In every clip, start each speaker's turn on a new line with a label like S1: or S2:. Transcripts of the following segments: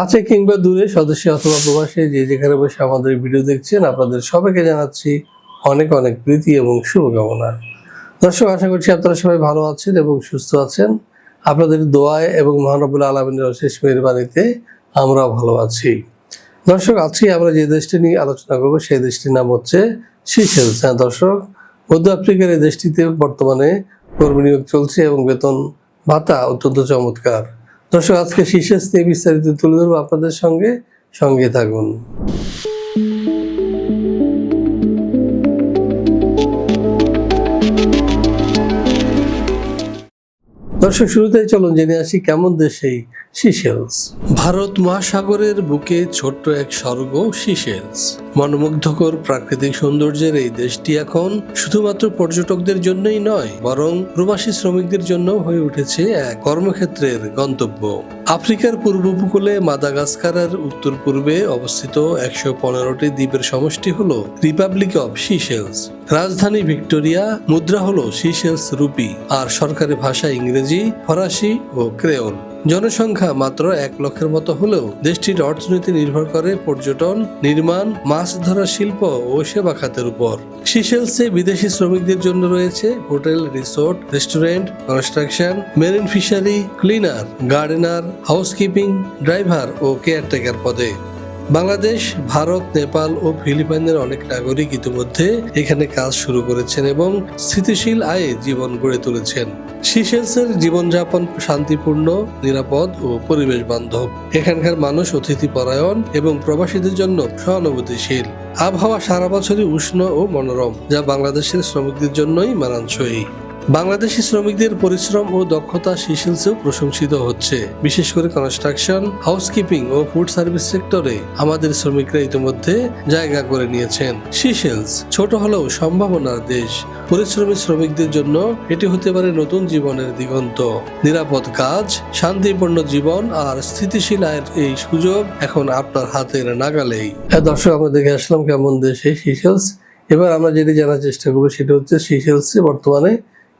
S1: কাছে কিংবা দূরে সদস্য অথবা প্রবাসী যে যেখানে বসে আমাদের ভিডিও দেখছেন, আপনাদের সবাইকে জানাচ্ছি অনেক অনেক প্রীতি এবং শুভকামনা। দর্শক, আশা করছি আপনারা সবাই ভালো আছেন এবং সুস্থ আছেন। আপনাদের দোয়ায় এবং মহানবুল আলমিনের অশেষ মেহরবানিতে আমরাও ভালো আছি। দর্শক, আজকে আমরা যে দেশটি নিয়ে আলোচনা করব, সেই দেশটির নাম হচ্ছে সিশেলস হ্যাঁ দর্শক, মধ্য আফ্রিকার এই দেশটিতে বর্তমানে কর্মী নিয়োগ চলছে এবং বেতন ভাতা অত্যন্ত চমৎকার। দর্শক, আজকে নিয়ে বিস্তারিত তুলে ধরবো আপনাদের সঙ্গে। সঙ্গে থাকুন। দর্শক, শুরুতেই চলুন জেনে আসি কেমন দেশ এই সিশেলস ভারত মহাসাগরের বুকে ছোট্ট এক স্বর্গ সিশেলস মনোমুগ্ধকর প্রাকৃতিক সৌন্দর্যের এই দেশটি এখন শুধুমাত্র পর্যটকদের জন্যই নয়, বরং প্রবাসী শ্রমিকদের জন্য হয়ে উঠেছে এক কর্মক্ষেত্রের গন্তব্য। আফ্রিকার পূর্ব উপকূলে মাদাগাস্কারের উত্তর পূর্বে অবস্থিত একশো পনেরোটি দ্বীপের সমষ্টি হল রিপাবলিক অফ সিশেলস রাজধানী ভিক্টোরিয়া, মুদ্রা হলো সিশেলস রুপি, আর সরকারি ভাষা ইংরেজি, ফরাসি ও ক্রেওল। জনসংখ্যা মাত্র এক লক্ষের মতো হলেও দেশটির অর্থনীতি নির্ভর করে পর্যটন, নির্মাণ, মাছ ধরা, শিল্প ও সেবা খাতের উপর। সিশেলসে বিদেশি শ্রমিকদের জন্য রয়েছে hotel, resort, restaurant, construction, marine fishery, cleaner, gardener, housekeeping, driver ও কেয়ারটেকার পদে। বাংলাদেশ, ভারত, নেপাল ও ফিলিপাইনের অনেক নাগরিক ইতিমধ্যে এখানে কাজ শুরু করেছেন এবং স্থিতিশীল আয়ে জীবন গড়ে তুলেছেন। সিশেলসের জীবনযাপন শান্তিপূর্ণ, নিরাপদ ও পরিবেশ বান্ধব এখানকার মানুষ অতিথি পরায়ণ এবং প্রবাসীদের জন্য সহানুভূতিশীল। আবহাওয়া সারা বছরই উষ্ণ ও মনোরম, যা বাংলাদেশের শ্রমিকদের জন্যই মানানসই। বাংলাদেশি শ্রমিকদের পরিশ্রম ও দক্ষতা সিশেলসেও প্রশংসিত হচ্ছে। বিশেষ করে কনস্ট্রাকশন, হাউসকিপিং ও ফুড সার্ভিস সেক্টরে আমাদের শ্রমিকরা ইতিমধ্যে জায়গা করে নিয়েছেন। সিশেলস ছোট হলেও সম্ভাবনার দেশ। পরিশ্রমী শ্রমিকদের জন্য এটি হতে পারে নতুন জীবনের দিগন্ত। নিরাপদ কাজ, শান্তিপূর্ণ জীবন আর স্থিতিশীল আয়ের এই সুযোগ এখন আপনার হাতের নাগালেই। হ্যাঁ দর্শক, আমরা দেখে আসলাম কেমন দেশে সিশেলস এবার আমরা যেটি জানার চেষ্টা করব সেটা হচ্ছে সিশেলসে বর্তমানে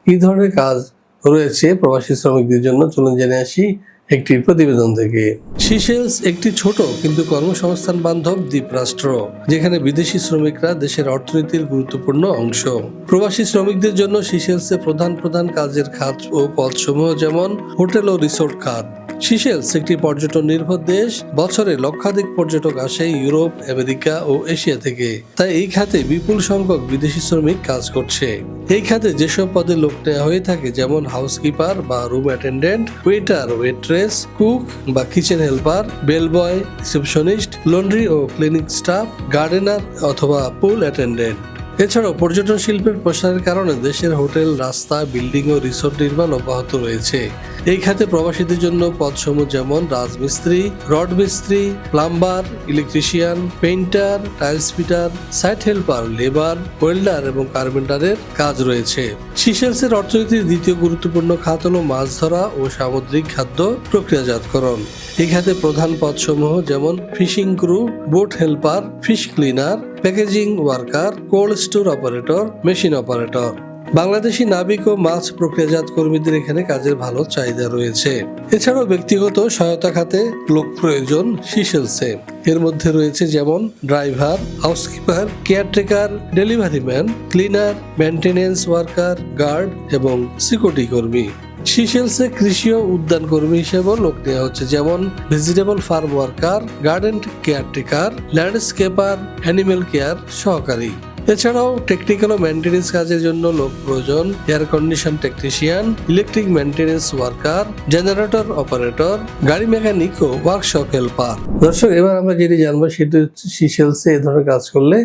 S1: কি ধরনের কাজ রয়েছে প্রবাসী শ্রমিকদের জন্য। চলুন জেনে আসি একটি প্রতিবেদন থেকে। সিসেলস একটি ছোট কিন্তু কর্মসংস্থান বান্ধব দ্বীপ রাষ্ট্র যেখানে বিদেশি শ্রমিকরা দেশের অর্থনীতির গুরুত্বপূর্ণ অংশ। প্রবাসী শ্রমিকদের জন্য সিশেলসে প্রধান প্রধান কাজের খাত ও পদসমূহ যেমন হোটেল ও রিসোর্ট খাত সিশেলস একটি পর্যটন নির্ভর দেশ, বছরে লক্ষাধিক পর্যটক আসে ইউরোপ, আমেরিকা ও এশিয়া থেকে। তাই এই খাতে বিপুল সংখ্যক বিদেশি শ্রমিক কাজ করছে। এই খাতে যেসব পদে লোক নেওয়া হয়ে থাকে, যেমন হাউসকিপার বা room attendant waiter waitress cook বা kitchen helper bell boy receptionist laundry ও ক্লিনিক স্টাফ গার্ডেনার অথবা পুল অ্যাটেন্ডেন্ট এছাড়াও পর্যটন শিল্পের প্রসারের কারণে দেশের হোটেল, রাস্তা বিল্ডিং ও রিসোর্ট নির্মাণ অব্যাহত রয়েছে। এই খাতে প্রবাসীদের জন্য পদসমূহ যেমন রাজমিস্ত্রি রড মিস্ত্রি plumber, electrician, painter, tiles fitter, site helper, labour, welder এবং কার্পেন্টারের কাজ রয়েছে। সিশেলসের অর্থনীতির দ্বিতীয় গুরুত্বপূর্ণ খাত হল মাছ ধরা ও সামুদ্রিক খাদ্য প্রক্রিয়াজাতকরণ। এই খাতে প্রধান পদসমূহ যেমন fishing crew, boat helper, fish cleaner, packaging worker, cold store operator, machine operator. Bangladeshi নাবিক ও মাছ প্রক্রিয়াজাত কর্মীদের এখানে কাজের ভালো চাহিদা রয়েছে। এছাড়াও ব্যক্তিগত সহায়তা খাতে লোক প্রয়োজন সিশেলসে এর মধ্যে রয়েছে যেমন driver, housekeeper, caretaker, delivery man, cleaner maintenance worker, guard এবং সিকিউরিটি কর্মী। সিশেলসে কৃষি ও উদ্যান কর্মী হিসেবেও লোক নেওয়া হচ্ছে, যেমন vegetable farm worker, garden caretaker, landscaper animal care সহকারী। এছাড়াও টেকনিক্যাল ও মেন্টেনেন্স কাজের জন্য লোক প্রয়োজন air condition technician electric maintenance worker generator operator গাড়ি মেকানিক ও ওয়ার্কশপ হেল্পার দর্শক, এবার আমরা যেটি জানব সেটি হচ্ছে সিসেলসে এই ধরনের কাজ করলে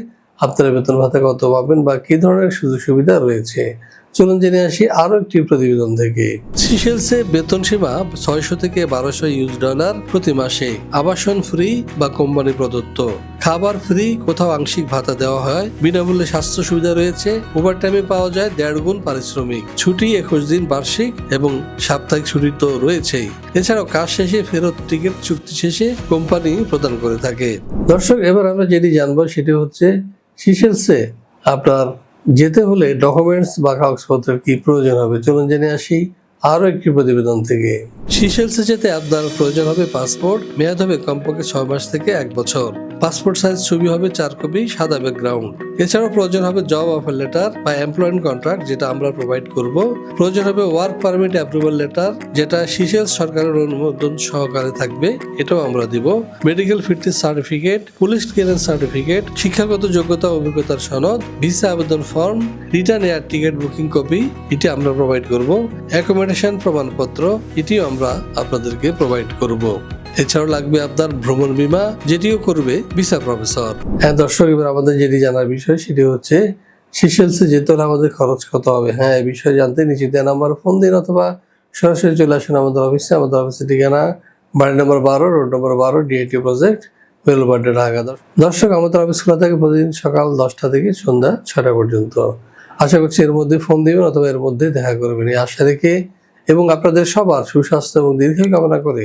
S1: আপনারা বেতন ভাতা কত পাবেন বা কি ধরনের সুযোগ সুবিধা রয়েছে? চলুন জেনে আসি আরও একটি প্রতিবেদন থেকে। সিশেলসে বেতন সীমা ছয়শো থেকে বারোশো ইউজ ডলার প্রতি মাসে। আবাসন ফ্রি বা কোম্পানি প্রদত্ত। খাবার ফ্রি কোথাও আংশিক ভাতা দেওয়া হয়। বিনামূল্যে স্বাস্থ্য সুবিধা রয়েছে। ওভারটাইমে পাওয়া যায় দেড় গুণ পারিশ্রমিক। ছুটি একুশ দিন বার্ষিক এবং সাপ্তাহিক ছুটি তো রয়েছেই। এছাড়াও কাজ শেষে ফেরত টিকিট চুক্তি শেষে কোম্পানি প্রদান করে থাকে। দর্শক, এবার আমরা যেটি জানব সেটি হচ্ছে সিশেলসে আপনার যেতে হলে ডকুমেন্টস বা কাগজপত্র কি প্রয়োজন হবে? চলুন জেনে আসি আরও একটি প্রতিবেদন থেকে। সিসেলসে যেতে আপনার প্রয়োজন হবে পাসপোর্ট মেয়াদ হবে কমপক্ষে ছয় মাস থেকে এক বছর। পাসপোর্ট সাইজ ছবি হবে চার কপি, সাদা ব্যাকগ্রাউন্ড এছাড়াও প্রয়োজন হবে জব অফার লেটার বা এমপ্লয়মেন্ট কন্ট্রাক্ট যেটা আমরা প্রোভাইড করব। প্রয়োজন হবে ওয়ার্ক পারমিট অ্যাপ্রুভাল লেটার যেটা সিশেলস সরকারের অনুমোদন সহকারে থাকবে, এটাও আমরা দিব। Medical fitness certificate police clearance certificate শিক্ষাগত যোগ্যতা, অভিজ্ঞতার সনদ ভিসা আবেদন form return air ticket booking copy এটি আমরা প্রোভাইড করব। অ্যাকোমোডেশন প্রমাণপত্র, এটিও আমরা আপনাদেরকে প্রোভাইড করব। এছাড়াও লাগবে আপনার ভ্রমণ বীমা, যেটিও করবে ভিসা প্রফেসর। হ্যাঁ দর্শক, এবার আমাদের যেটি জানার বিষয়, সেটি হচ্ছে সিশেলসে যেতে হলে আমাদের খরচ কত হবে? হ্যাঁ এই বিষয়ে জানতে নিচে দেন নাম্বার, ফোন দিন অথবা সরাসরি চলে আসুন আমাদের অফিসে। আমাদের অফিসের ঠিকানা বাড়ি নম্বর বারো, রোড নম্বর বারো ডিএটি প্রজেক্ট বেলবাড্ডে, ঢাকা। দর্শক, আমাদের অফিস খোলা থাকে প্রতিদিন সকাল দশটা থেকে সন্ধ্যা ছটা পর্যন্ত। আশা করছি এর মধ্যে ফোন দিবেন অথবা এর মধ্যে দেখা করবেন। এই আশা রেখে এবং আপনাদের সবার সুস্বাস্থ্য এবং দীর্ঘ কামনা করে